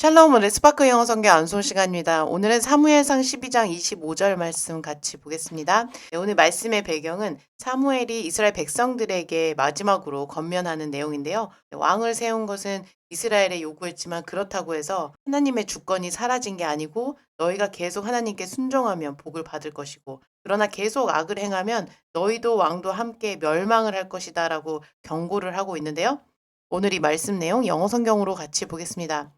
샬롬 오늘 스파크 영어 성경 안소 시간입니다. 오늘은 사무엘상 12장 25절 말씀 같이 보겠습니다. 네, 오늘 말씀의 배경은 사무엘이 이스라엘 백성들에게 마지막으로 건면하는 내용인데요. 네, 왕을 세운 것은 이스라엘에 요구했지만 그렇다고 해서 하나님의 주권이 사라진 게 아니고 너희가 계속 하나님께 순종하면 복을 받을 것이고 그러나 계속 악을 행하면 너희도 왕도 함께 멸망을 할 것이다라고 경고를 하고 있는데요. 오늘 이 말씀 내용 영어 성경으로 같이 보겠습니다.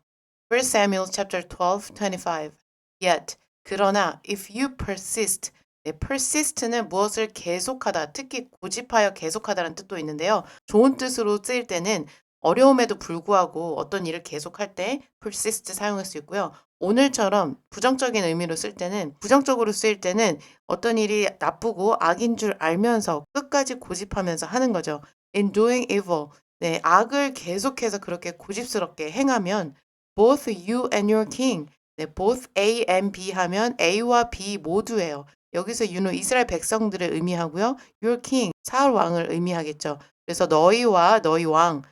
1 Samuel chapter 12, 25. Yet, 그러나 if you persist, 네, persist는 무엇을 계속하다, 특히 고집하여 계속하다라는 뜻도 있는데요. 좋은 뜻으로 쓰일 때는 어려움에도 불구하고 어떤 일을 계속할 때 persist 사용할 수 있고요. 오늘처럼 부정적인 의미로 쓸 때는 부정적으로 쓰일 때는 어떤 일이 나쁘고 악인 줄 알면서 끝까지 고집하면서 하는 거죠. In doing evil, 네, 악을 계속해서 그렇게 고집스럽게 행하면 both you and your king. 네, both A and B 하면 A와 B 모두예요. 여기서 you는 이스라엘 백성들을 의미하고요. your king, 사울 왕을 의미하겠죠. 그래서 너희와 너희 왕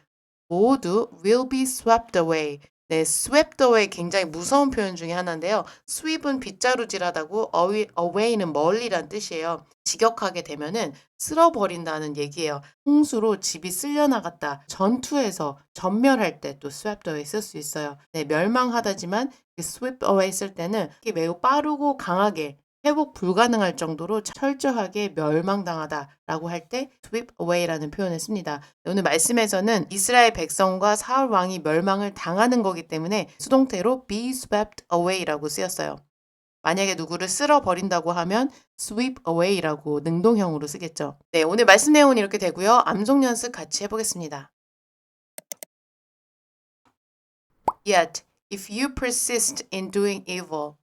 모두 will be swept away. 네, swept away 굉장히 무서운 표현 중에 하나인데요. sweep은 빗자루질하다고 away, away는 멀리란 뜻이에요. 직역하게 되면은 쓸어버린다는 얘기예요. 홍수로 집이 쓸려나갔다. 전투에서 전멸할 때 또 swept away 쓸 수 있어요. 네, 멸망하다지만 sweep away 쓸 때는 매우 빠르고 강하게 회복 불가능할 정도로 철저하게 멸망당하다라고 할 때 sweep away라는 표현을 씁니다. 오늘 말씀에서는 이스라엘 백성과 사울 왕이 멸망을 당하는 거기 때문에 수동태로 be swept away라고 쓰였어요. 만약에 누구를 쓸어 버린다고 하면 sweep away라고 능동형으로 쓰겠죠. 네, 오늘 말씀 내용은 이렇게 되고요. 암송 연습 같이 해보겠습니다. Yet, if you persist in doing evil,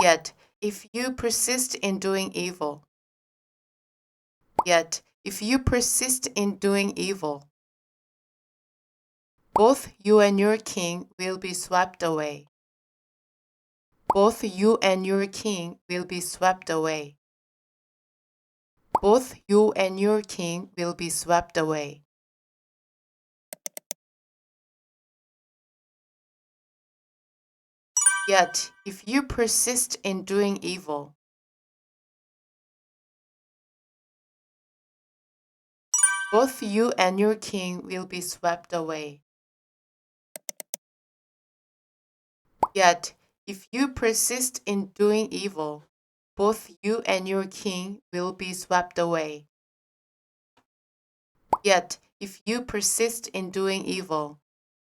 Yet, if you persist in doing evil, yet, if you persist in doing evil, both you and your king will be swept away. Both you and your king will be swept away. Both you and your king will be swept away. Yet, if you persist in doing evil, both you and your king will be swept away. Yet, if you persist in doing evil, both you and your king will be swept away. Yet, if you persist in doing evil,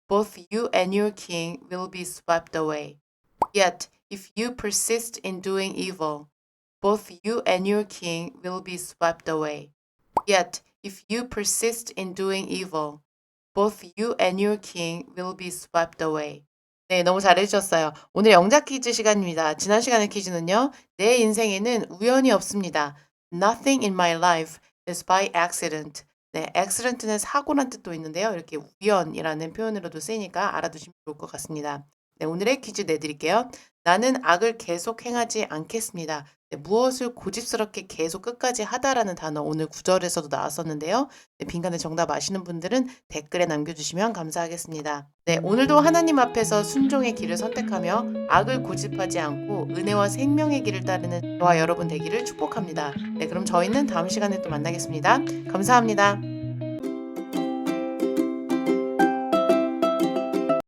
both you and your king will be swept away. Yet, if you persist in doing evil, both you and your king will be swept away. Yet, if you persist in doing evil, both you and your king will be swept away. 네, 너무 잘해주셨어요. 오늘 영작 퀴즈 시간입니다. 지난 시간의 퀴즈는요, 내 인생에는 우연이 없습니다. Nothing in my life is by accident. 네, accident는 사고란 뜻도 있는데요. 이렇게 우연이라는 표현으로도 쓰이니까 알아두시면 좋을 것 같습니다. 네, 오늘의 퀴즈 내드릴게요. 나는 악을 계속 행하지 않겠습니다. 네, 무엇을 고집스럽게 계속 끝까지 하다라는 단어 오늘 구절에서도 나왔었는데요. 네, 빈칸에 정답 아시는 분들은 댓글에 남겨주시면 감사하겠습니다. 네, 오늘도 하나님 앞에서 순종의 길을 선택하며 악을 고집하지 않고 은혜와 생명의 길을 따르는 저와 여러분 되기를 축복합니다. 네, 그럼 저희는 다음 시간에 또 만나겠습니다. 감사합니다.